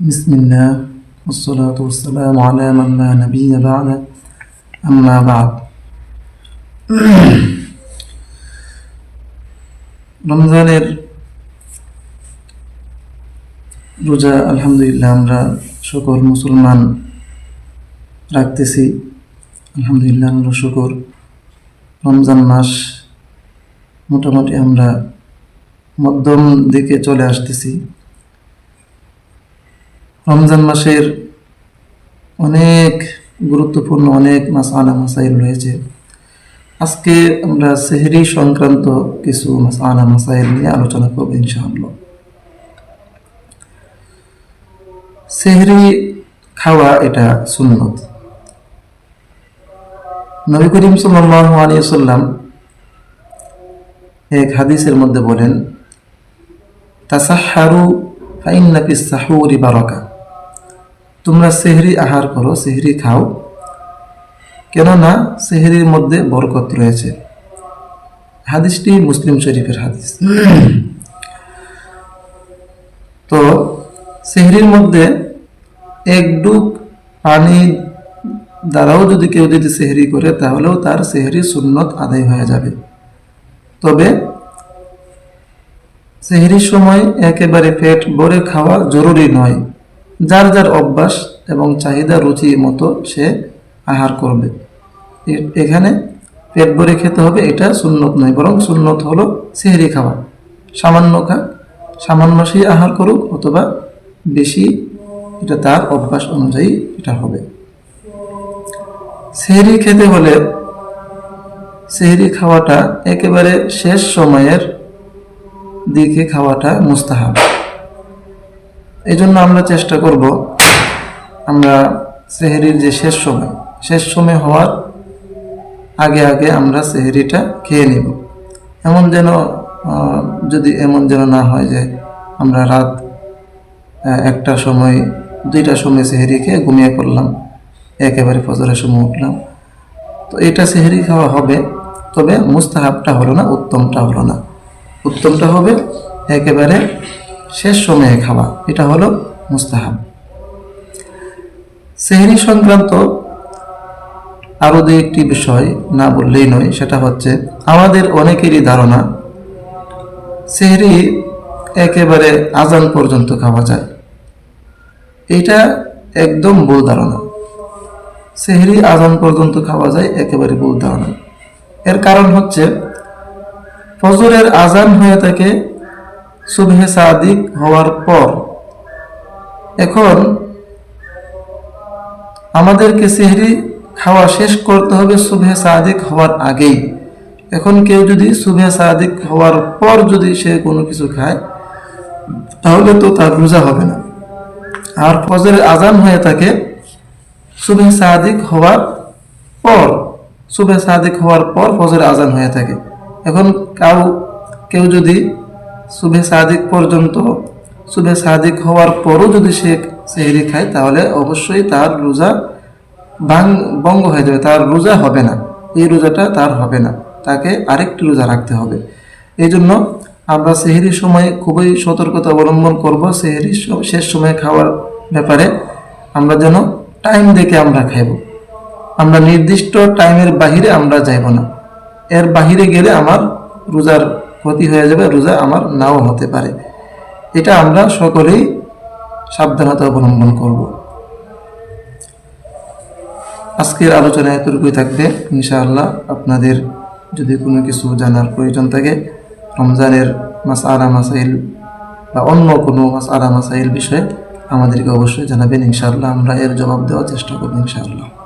بسم الله والصلاة والسلام على من لا نبي بعده أما بعد রমজানের রোজা আলহামদুলিল্লাহ আমরা সকল মুসলমান রাখতেছি আলহামদুলিল্লাহ আমরা শুকর রমজান মাস মোটামুটি আমরা মধ্যম দিকে চলে আসতেছি রমজান মাসের অনেক গুরুত্বপূর্ণ, অনেক মাসালা, মাসাইল রয়েছে। আজকে আমরা সেহরি সংক্রান্ত কিছু মাসালা, মাসাইল নিয়ে আলোচনা করব ইনশাআল্লাহ। সেহরি খাওয়া এটা সুন্নত। নবী করিম সাল্লাল্লাহু আলাইহি সাল্লাম এক হাদিসের মধ্যে বলেন, তাসাহারু ফাইন্না ফিস সাহুরি বারাকা। তোমরা সেহরি আহার করো, সেহরি খাও। কেননা সেহরির মধ্যে বরকত রয়েছে। হাদিসটি মুসলিম শরীফের হাদিস। তো সেহরির মধ্যে এক ডুব পানি দ্বারাও যদি কেউ যদি সেহরি করে, তাহলেও তার সেহরি সুন্নত আদায় হয়ে যাবে। তবে সেহরির সময় একেবারে পেট ভরে খাওয়া জরুরি নয়। যার যার অভ্যাস এবং চাহিদা রুচি মতো সে আহার করবে। এখানে পেট ভরে খেতে হবে, এটা সুন্নত নয়, বরং সুন্নত হলো সেহরি খাওয়া। সামান্য খা, সামান্য সেই আহার করুক অথবা বেশি, এটা তার অভ্যাস অনুযায়ী এটা হবে। সেহরি খেতে হলে সেহরি খাওয়াটা একেবারে শেষ সময়ের দিকে খাওয়াটা মুস্তাহাব। এই জন্য আমরা চেষ্টা করব আমরা সেহরির যে শেষ সময় শেষ সময় হওয়ার আগে আগে আমরা সেহরিটা খেয়ে নিব। এমন যেন যদি এমন যেন না হয় যে আমরা রাত একটা সময়, দুইটা সময় সেহরি খেয়ে ঘুমিয়ে পড়লাম, একেবারে ফজরের সময় উঠলাম। তো এটা সেহরি খাওয়া হবে, তবে মুস্তাহাবটা হলো না, উত্তমটা হলো না। উত্তমটা হবে একেবারে শেষ সময়ে খাওয়া, এটা হলো মুস্তাহাব। সেহরি সংক্রান্ত আরও দু একটি বিষয় না বললেই নয়, সেটা হচ্ছে আমাদের অনেকেরই ধারণা, সেহরি একেবারে আজান পর্যন্ত খাওয়া যায়। এটা একদম ভুল ধারণা। সেহরি আজান পর্যন্ত খাওয়া যায় একেবারে ভুল ধারণা। এর কারণ হচ্ছে, ফজরের আজান হয়ে থাকে সুবহে সাদিক হওয়ার পর। এখন আমাদেরকে সেহরি খাওয়া শেষ করতে হবে সুবহে সাদিক হওয়ার আগেই। এখন কেউ যদি সুবহে সাদিক হওয়ার পর যদি সে কোনো কিছু খায়, তাহলে তো তার রোজা হবে না। আর ফজরের আজান হয়ে থাকে সুবে সাদিক হওয়ার পর সুবে সাদিক হওয়ার পর ফজর আজান হয়ে থাকে। এখন কাউ কেউ যদি সুবে সাদিক পর্যন্ত সুবে সাদিক হওয়ার পরও যদি সে সেহরি খায়, তাহলে অবশ্যই তার রোজা ভাঙ, ভঙ্গ হয়ে যাবে, তার রোজা হবে না। এই রোজাটা তার হবে না, তাকে আরেকটি রোজা রাখতে হবে। এই জন্য আমরা সেহরির সময় খুবই সতর্কতা অবলম্বন করব সেহরির শেষ সময় খাওয়ার ব্যাপারে। আমরা যেন টাইম দেখে আমরা খাইব। আমরা নির্দিষ্ট টাইমের বাহিরে আমরা যাইব না। এর বাহিরে গেলে আমার রোজার ক্ষতি হয়ে যাবে, রোজা আমার নাও হতে পারে। এটা আমরা সকলেই সাবধানতা অবলম্বন করব। আজকের আলোচনা এতটুকুই থাকবে। ইনশাআল্লাহ আপনাদের যদি কোনো কিছু জানার প্রয়োজন থাকে, রমজানের মাস আরা মাসাইল বা অন্য কোনো মাস আরা মাসাইল বিষয়ে আমাদেরকে অবশ্যই জানাবেন। ইনশাআল্লাহ আমরা এর জবাব দেওয়ার চেষ্টা করব ইনশাআল্লাহ।